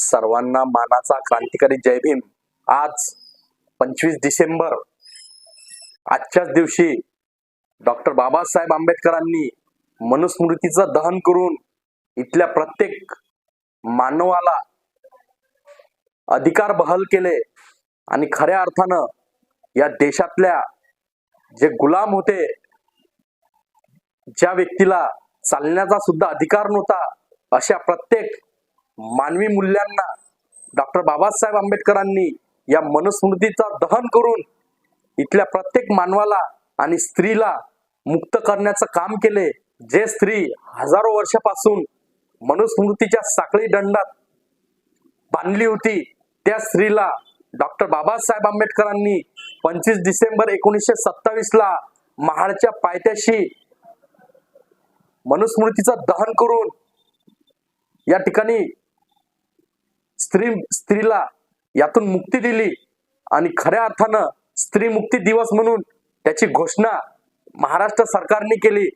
सर्वांना मानाचा क्रांतिकारी जय भीम. आज पंचवीस डिसेंबर आजच्याच दिवशी डॉक्टर बाबासाहेब आंबेडकरांनी मनुस्मृतीचं दहन करून इथल्या प्रत्येक मानवाला अधिकार बहल केले आणि खऱ्या अर्थानं या देशातल्या जे गुलाम होते ज्या व्यक्तीला चालण्याचा सुद्धा अधिकार नव्हता अशा प्रत्येक मानवी मूल्यांना डॉक्टर बाबासाहेब आंबेडकरांनी या मनुस्मृतीचं दहन करून इथल्या प्रत्येक मानवाला आणि स्त्रीला मुक्त करण्याचं काम केले जे स्त्री हजारो वर्षापासून मनुस्मृतीच्या साखळी दंडात बांधली होती त्या स्त्रीला डॉक्टर बाबासाहेब आंबेडकरांनी पंचवीस डिसेंबर एकोणीसशे सत्तावीस ला महाडच्या पायथ्याशी मनुस्मृतीचं दहन करून या ठिकाणी स्त्री स्त्रीला यातून मुक्ती दिली आणि खऱ्या अर्थानं स्त्री मुक्ती दिवस म्हणून त्याची घोषणा महाराष्ट्र सरकारने केली.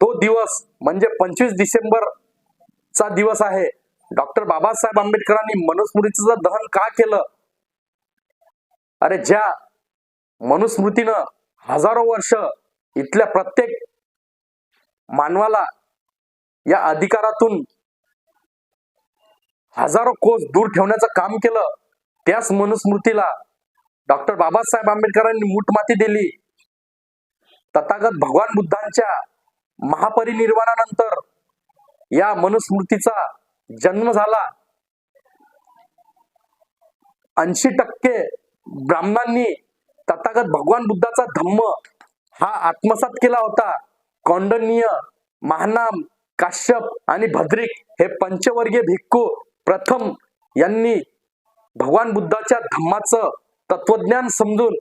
तो दिवस म्हणजे पंचवीस डिसेंबर चा दिवस आहे. डॉक्टर बाबासाहेब आंबेडकरांनी मनुस्मृतीचं दहन का केलं? अरे ज्या मनुस्मृतीनं हजारो वर्ष इथल्या प्रत्येक मानवाला या अधिकारातून हजारो कोस दूर ठेवण्याचं काम केलं. त्याच मनुस्मृतीला डॉक्टर बाबासाहेब आंबेडकरांनी मूठमाती दिली. तथागत भगवान बुद्धांच्या महापरिनिर्वाणानंतर या मनुस्मृतीचा जन्म झाला. ऐंशी टक्के ब्राह्मणांनी तथागत भगवान बुद्धाचा धम्म हा आत्मसात केला होता. कौंडनीय महानाम काश्यप आणि भद्रिक हे पंचवर्गीय भिक्खू प्रथम यांनी भगवान बुद्धाच्या धम्माचं तत्वज्ञान समजून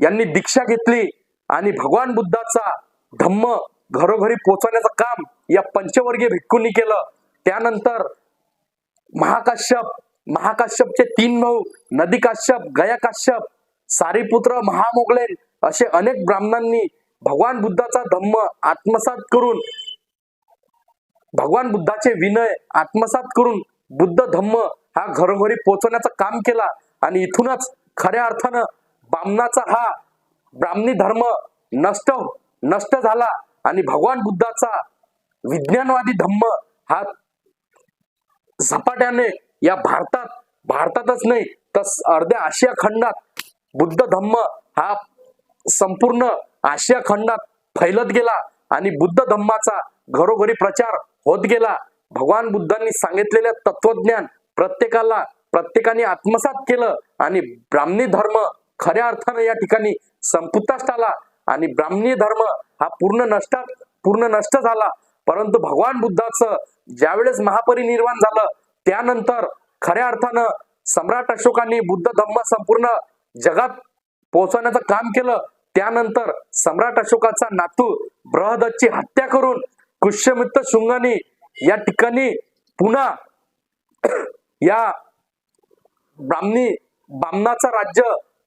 यांनी दीक्षा घेतली आणि भगवान बुद्धाचा धम्म घरोघरी पोचवण्याचं काम या पंचवर्गीय भिक्खूंनी केलं. त्यानंतर महाकाश्यप महाकाश्यपचे तीन भाऊ नदी काश्यप गया काश्यप सारीपुत्र महामोगलेन असे अनेक ब्राह्मणांनी भगवान बुद्धाचा धम्म आत्मसात करून भगवान बुद्धाचे विनय आत्मसात करून बुद्ध धम्म हा घरोघरी पोहोचवण्याचं काम केला आणि इथूनच खऱ्या अर्थानं ब्राह्मणाचा हा ब्राह्मणी धर्म नष्ट नष्ट झाला आणि भगवान बुद्धाचा विज्ञानवादी धम्म हा झपाट्याने या भारतात भारतातच नाही तर अर्ध्या आशिया खंडात बुद्ध धम्म हा संपूर्ण आशिया खंडात फैलत गेला आणि बुद्ध धम्माचा घरोघरी प्रचार होत गेला. भगवान बुद्धांनी सांगितलेलं तत्वज्ञान प्रत्येकाला प्रत्येकाने आत्मसात केलं आणि ब्राह्मणी धर्म खऱ्या अर्थानं या ठिकाणी संपुष्टात आला आणि ब्राह्मणी धर्म हा पूर्ण नष्टात पूर्ण नष्ट झाला. परंतु भगवान बुद्धाचं ज्यावेळेस महापरिनिर्वाण झालं त्यानंतर खऱ्या अर्थानं सम्राट अशोकांनी बुद्ध धम्म संपूर्ण जगात पोहोचवण्याचं काम केलं. त्यानंतर सम्राट अशोकाचा नातू बृहदची हत्या करून कुष्यमित्त शुंगाने या ठिकाणी पुन्हा या ब्राह्मणी बामणाचं राज्य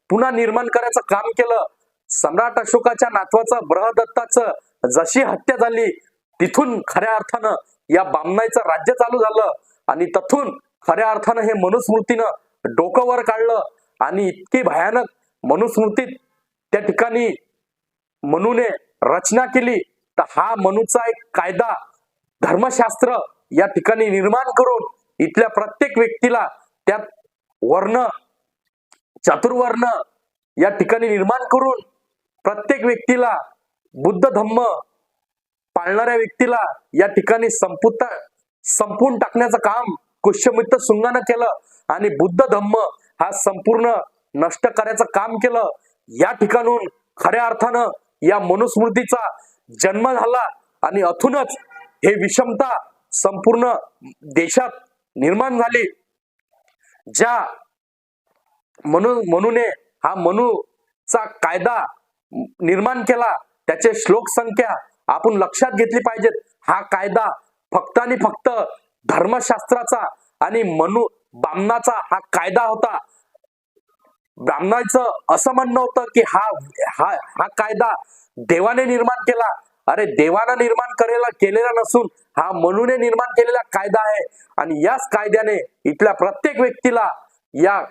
पुन्हा निर्माण करायचं काम केलं. सम्राट अशोकाच्या नातवाचं ब्रहदत्ताचं जशी हत्या झाली तिथून खऱ्या अर्थानं या बामनाईचं राज्य चालू झालं. आणि तथून खऱ्या अर्थानं हे मनुस्मृतीनं डोकं वर काढलं. आणि इतकी भयानक मनुस्मृतीत त्या ठिकाणी मनूने रचना केली. तर हा मनूचा एक कायदा धर्मशास्त्र या ठिकाणी निर्माण करून इथल्या प्रत्येक व्यक्तीला त्यात वर्ण चतुर्वर्ण या ठिकाणी निर्माण करून प्रत्येक व्यक्तीला बुद्ध धम्म पाळणाऱ्या व्यक्तीला या ठिकाणी संपुता संपून टाकण्याचं काम कुष्यमित्र सुंगानं केलं आणि बुद्ध धम्म हा संपूर्ण नष्ट करायचं काम केलं. या ठिकाणून खऱ्या अर्थानं या मनुस्मृतीचा जन्म झाला आणि अथूनच हे विषमता संपूर्ण देशात निर्माण झाली. ज्या मनु मनुने हा मनूचा कायदा निर्माण केला त्याचे श्लोक संख्या आपण लक्षात घेतली पाहिजेत. हा कायदा फक्त आणि फक्त धर्मशास्त्राचा आणि मनु ब्राह्मणाचा हा कायदा होता. ब्राह्मणाचं असं म्हणणं होतं की हा हा हा कायदा देवाने निर्माण केला. अरे देवानं निर्माण करेला केलेला नसून हा मनुने निर्माण केलेला कायदा आहे. आणि याच कायद्याने इथल्या प्रत्येक व्यक्तीला या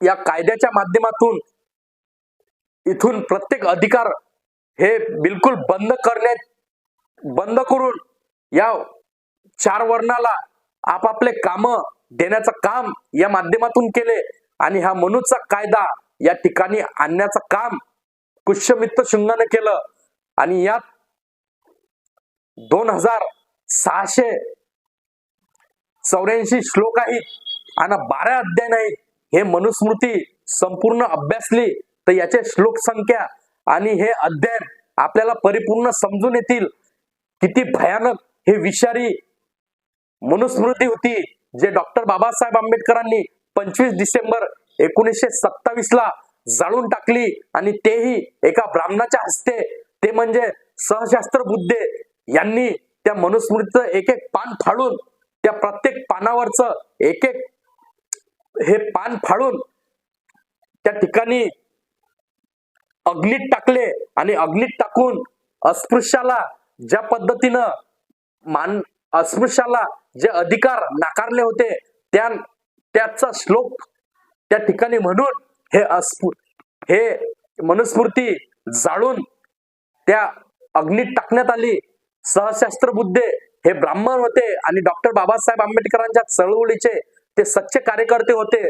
या कायद्याच्या माध्यमातून इथून प्रत्येक अधिकार हे बिलकुल बंद करण्यात बंद करून या चार वर्णाला आपापले काम देण्याचं काम या माध्यमातून केले. आणि हा मनुचा कायदा या ठिकाणी आणण्याचं काम पुष्यमित्र शुंगाने केलं. आणि यात दोन हजार सहाशे चौऱ्याऐंशी श्लोक आहेत. आणि बारा अध्याय आहेत. हे मनुस्मृती संपूर्ण अभ्यासली तर याचे श्लोक संख्या आणि हे अध्ययन आपल्याला परिपूर्ण समजून येतील. किती भयानक हे विषारी मनुस्मृती होती जे डॉक्टर बाबासाहेब आंबेडकरांनी पंचवीस डिसेंबर एकोणीसशे सत्तावीस ला जाळून टाकली आणि तेही एका ब्राह्मणाच्या हस्ते ते म्हणजे सहशास्त्र बुद्धे यांनी त्या मनुस्मृतीचं एक एक पान फाडून त्या प्रत्येक पानावरचं एक एक हे पान फाडून त्या ठिकाणी अग्नीत टाकले आणि अग्नीत टाकून अस्पृश्याला ज्या पद्धतीनं मान अस्पृश्याला जे अधिकार नाकारले होते त्या त्याचा श्लोक त्या ठिकाणी म्हणून हे अस्पृ हे मनुस्मृती जाळून त्या अग्नीत टाकण्यात आली. सहशास्त्र बुद्धे हे ब्राह्मण होते आणि डॉक्टर बाबासाहेब आंबेडकरांच्या चळवळीचे ते सच्चे कार्यकर्ते होते.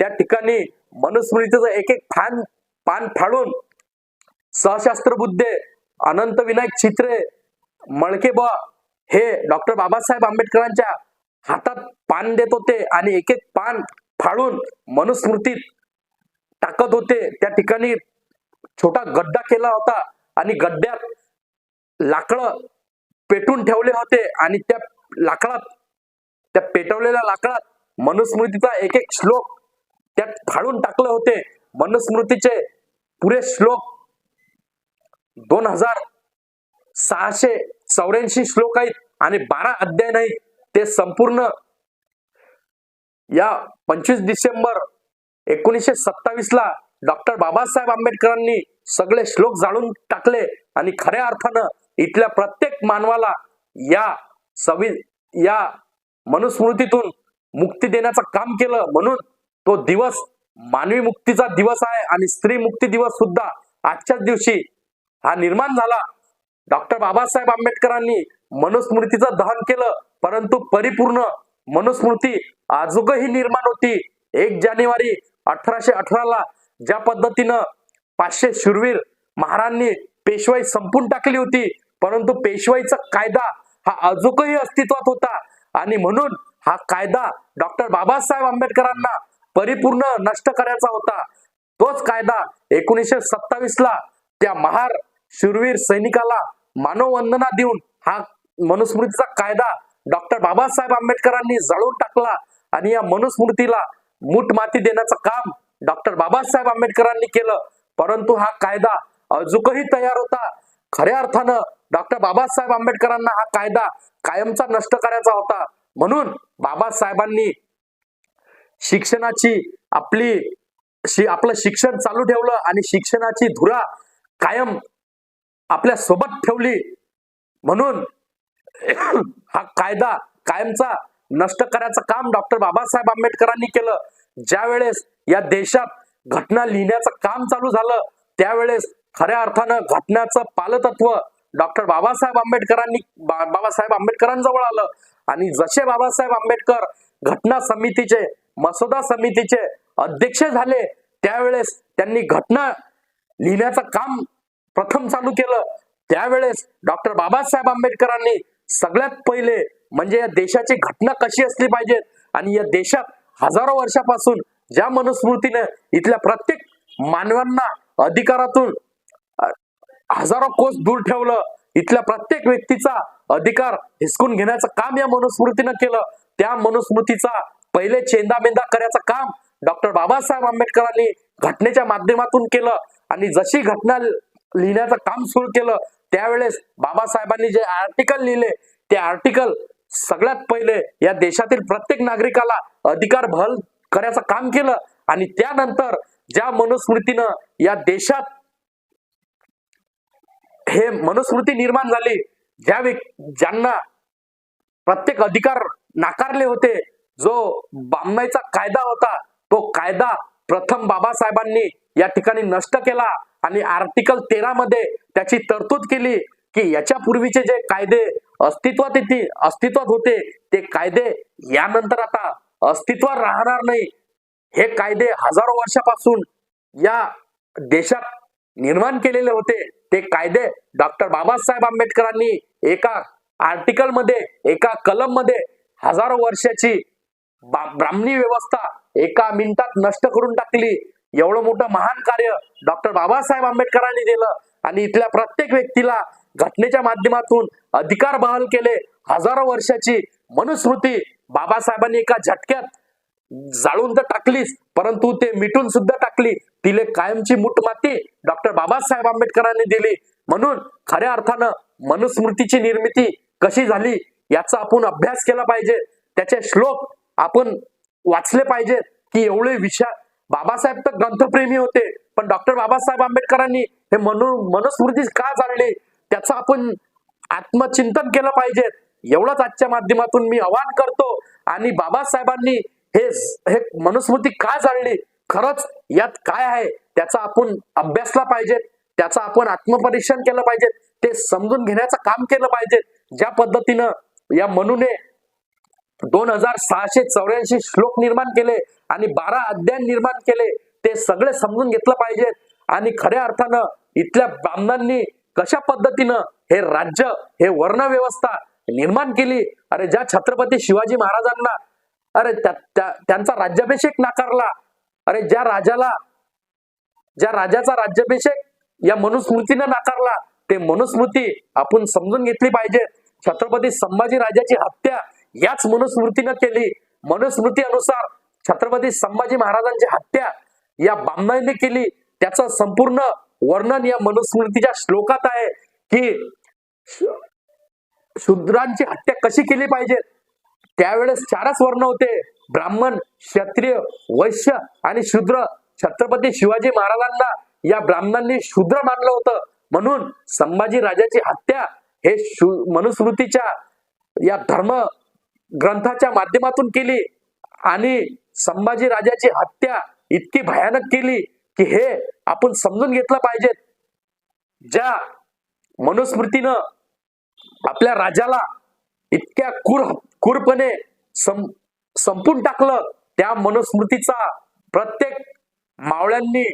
त्या ठिकाणी मनुस्मृतीचं एक एक फान पान फाडून सहशास्त्र बुद्धे अनंत विनायक चित्रे मळके बा हे डॉक्टर बाबासाहेब आंबेडकरांच्या हातात पान देत होते आणि एक एक पान फाडून मनुस्मृतीत टाकत होते. त्या ठिकाणी छोटा गड्डा केला होता. आणि गड्ड्यात लाकडं पेटून ठेवले होते आणि त्या लाकडात त्या पेटवलेल्या लाकडात मनुस्मृतीचा एक एक श्लोक त्यात फाडून टाकले होते. मनुस्मृतीचे पुरे श्लोक दोन हजार सहाशे चौऱ्याऐंशी श्लोक आहेत आणि बारा अध्याय नाही ते संपूर्ण या पंचवीस डिसेंबर एकोणीसशे सत्तावीस ला डॉक्टर बाबासाहेब आंबेडकरांनी सगळे श्लोक जाळून टाकले आणि खऱ्या अर्थानं इथल्या प्रत्येक मानवाला या सवि या मनुस्मृतीतून मुक्ती देण्याचं काम केलं म्हणून तो दिवस मानवी मुक्तीचा दिवस आहे आणि स्त्री मुक्ती दिवस सुद्धा आजच्याच दिवशी हा निर्माण झाला. डॉक्टर बाबासाहेब आंबेडकरांनी मनुस्मृतीचं दहन केलं परंतु परिपूर्ण मनुस्मृती आजूकही निर्माण होती. एक जानेवारी अठराशे अठराला ज्या पद्धतीनं पाचशे शूरवीर महारांनी पेशवाई संपून टाकली होती. परंतु पेशवाईचा कायदा हा अजूकही अस्तित्वात होता. आणि म्हणून हा कायदा डॉक्टर बाबासाहेब आंबेडकरांना परिपूर्ण नष्ट करायचा होता. तोच कायदा एकोणीसशे सत्तावीस ला त्या महार शूरवीर सैनिकाला मानववंदना देऊन हा मनुस्मृतीचा कायदा डॉक्टर बाबासाहेब आंबेडकरांनी जळून टाकला. आणि या मनुस्मृतीला मूठ माती देण्याचं काम डॉक्टर बाबासाहेब आंबेडकरांनी केलं. परंतु हा कायदा अजूकही तयार होता. खऱ्या अर्थानं डॉक्टर बाबासाहेब आंबेडकरांना हा कायदा कायमचा नष्ट करायचा होता. म्हणून बाबासाहेबांनी शिक्षणाची आपली शि आपलं शिक्षण चालू ठेवलं आणि शिक्षणाची धुरा कायम आपल्यासोबत ठेवली. म्हणून हा कायदा कायमचा नष्ट करायचं काम डॉक्टर बाबासाहेब आंबेडकरांनी केलं. ज्या वेळेस या देशात घटना लिहिण्याचं काम चालू झालं. त्यावेळेस खऱ्या अर्थानं घटनाचं पालतत्व डॉक्टर बाबासाहेब आंबेडकरांनी बा- बाबासाहेब आंबेडकरांजवळ आलं. आणि जसे बाबासाहेब आंबेडकर घटना समितीचे मसुदा समितीचे अध्यक्ष झाले त्यावेळेस त्यांनी घटना लिहिण्याचं काम प्रथम चालू केलं. त्यावेळेस डॉक्टर बाबासाहेब आंबेडकरांनी सगळ्यात पहिले म्हणजे या देशाची घटना कशी असली पाहिजे आणि या देशात हजारो वर्षापासून ज्या मनुस्मृतीने इथल्या प्रत्येक मानवांना अधिकारातून हजारो कोस दूर ठेवलं इथल्या प्रत्येक व्यक्तीचा अधिकार हिसकून घेण्याचं काम या मनुस्मृतीनं केलं त्या मनुस्मृतीचा पहिले चेंदामेंदा करायचं काम डॉक्टर बाबासाहेब आंबेडकरांनी घटनेच्या माध्यमातून केलं आणि जशी घटना लिहिण्याचं काम सुरू केलं त्यावेळेस बाबासाहेबांनी जे आर्टिकल लिहिले ते आर्टिकल सगळ्यात पहिले या देशातील प्रत्येक नागरिकाला अधिकार बहल करायचं काम केलं आणि त्यानंतर ज्या मनुस्मृतीनं या देशात हे मनुस्मृती निर्माण झाली ज्या व्यक् ज्यांना प्रत्येक अधिकार नाकारले होते जो बामणाईचा कायदा होता तो कायदा प्रथम बाबासाहेबांनी या ठिकाणी नष्ट केला आणि आर्टिकल तेरा मध्ये त्याची तरतूद केली की याच्या पूर्वीचे जे कायदे अस्तित्वात येतील अस्तित्वात होते ते कायदे यानंतर आता अस्तित्वात राहणार नाही. हे कायदे हजारो वर्षापासून या देशात निर्माण केलेले होते. ते कायदे डॉक्टर बाबासाहेब आंबेडकरांनी एका आर्टिकलमध्ये एका कलममध्ये हजारो वर्षाची बा- ब्राह्मणी व्यवस्था एका मिनिटात नष्ट करून टाकली. एवढं मोठं महान कार्य डॉक्टर बाबासाहेब आंबेडकरांनी दिलं आणि इथल्या प्रत्येक व्यक्तीला घटनेच्या माध्यमातून अधिकार बहाल केले. हजारो वर्षाची मनुस्मृती बाबासाहेबांनी एका झटक्यात जाळून तर टाकलीच परंतु ते मिटून सुद्धा टाकली. तिले कायमची मुठ माती डॉक्टर बाबासाहेब आंबेडकरांनी दिली. म्हणून खऱ्या अर्थानं मनुस्मृतीची निर्मिती कशी झाली याचा आपण अभ्यास केला पाहिजे. त्याचे श्लोक आपण वाचले पाहिजेत की एवढे विषय बाबासाहेब तर ग्रंथप्रेमी होते पण डॉक्टर बाबासाहेब आंबेडकरांनी हे मनु मनुस्मृती का जाणली त्याचं आपण आत्मचिंतन केलं पाहिजे एवढंच आजच्या माध्यमातून मी आवाहन करतो. आणि बाबासाहेबांनी हे हे मनुस्मृती का जाणली खरंच यात काय आहे? त्याचा आपण अभ्यासला पाहिजे त्याचं आपण आत्मपरीक्षण केलं पाहिजे ते समजून घेण्याचं काम केलं पाहिजे ज्या पद्धतीनं या मनूने दोन हजार सहाशे चौऱ्याऐंशी श्लोक निर्माण केले आणि बारा अध्याय निर्माण केले ते सगळे समजून घेतलं पाहिजे आणि खऱ्या अर्थानं इथल्या ब्राह्मणांनी कशा पद्धतीनं हे राज्य हे वर्ण व्यवस्था निर्माण केली. अरे ज्या छत्रपती शिवाजी महाराजांना अरे त्या- त्यांचा राज्याभिषेक नाकारला. अरे ज्या राजाला ज्या राजाचा राज्याभिषेक या मनुस्मृतीनं नाकारला ते मनुस्मृती आपण समजून घेतली पाहिजे. छत्रपती संभाजी राजाची हत्या याच मनुस्मृतीनं केली. मनुस्मृती अनुसार छत्रपती संभाजी महाराजांची हत्या या बामणाईने केली. त्याचं संपूर्ण वर्णन या मनुस्मृतीच्या श्लोकात आहे की शूद्रांची हत्या कशी केली पाहिजे? त्यावेळेस चारच वर्ण होते. ब्राह्मण क्षत्रिय वैश्य आणि शूद्र. छत्रपती शिवाजी महाराजांना या ब्राह्मणांनी शूद्र मानलं होतं. म्हणून संभाजी राजाची हत्या हे मनुस्मृतीच्या या धर्म ग्रंथाच्या माध्यमातून केली आणि संभाजी राजाची हत्या इतकी भयानक केली की हे आपण समजून घेतलं पाहिजे. ज्या मनुस्मृतीनं आपल्या राजाला इतक्या कुर कुरपणे सं संपून टाकलं. त्या मनुस्मृतीचा प्रत्येक मावळ्यांनी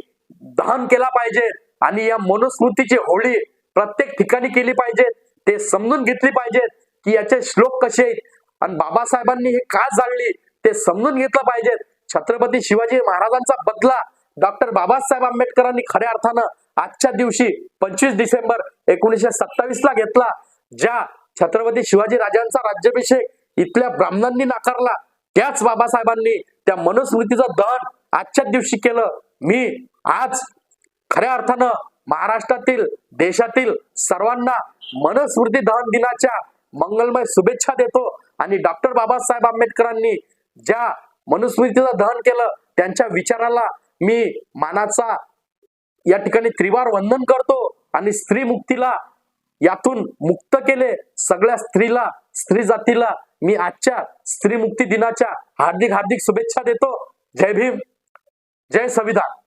दहन केला पाहिजे आणि या मनुस्मृतीची होळी प्रत्येक ठिकाणी केली पाहिजे. ते समजून घेतली पाहिजे की याचे श्लोक कसे आहेत. आणि बाबासाहेबांनी हे का जाळली? ते समजून घेतलं पाहिजे. छत्रपती शिवाजी महाराजांचा बदला डॉक्टर बाबासाहेब आंबेडकरांनी खऱ्या अर्थानं आजच्या दिवशी पंचवीस डिसेंबर एकोणीसशे सत्तावीस ला घेतला. ज्या छत्रपती शिवाजी राजांचा राज्याभिषेक इथल्या ब्राह्मणांनी नाकारला त्याच बाबासाहेबांनी त्या मनुस्मृतीचं दहन आजच्याच दिवशी केलं. मी आज खऱ्या अर्थानं महाराष्ट्रातील देशातील सर्वांना मनुस्मृती दहन दिनाच्या मंगलमय शुभेच्छा देतो आणि डॉक्टर बाबासाहेब आंबेडकरांनी ज्या मनुस्मृतीचं दहन केलं त्यांच्या विचाराला मी मानाचा या ठिकाणी त्रिवार वंदन करतो आणि स्त्री मुक्तीला यातून मुक्त केले सगळ्या स्त्रीला स्त्री जातीला. मी आजच्या स्त्री मुक्ती दिनाच्या हार्दिक हार्दिक शुभेच्छा देतो. जय भीम. जय संविधान.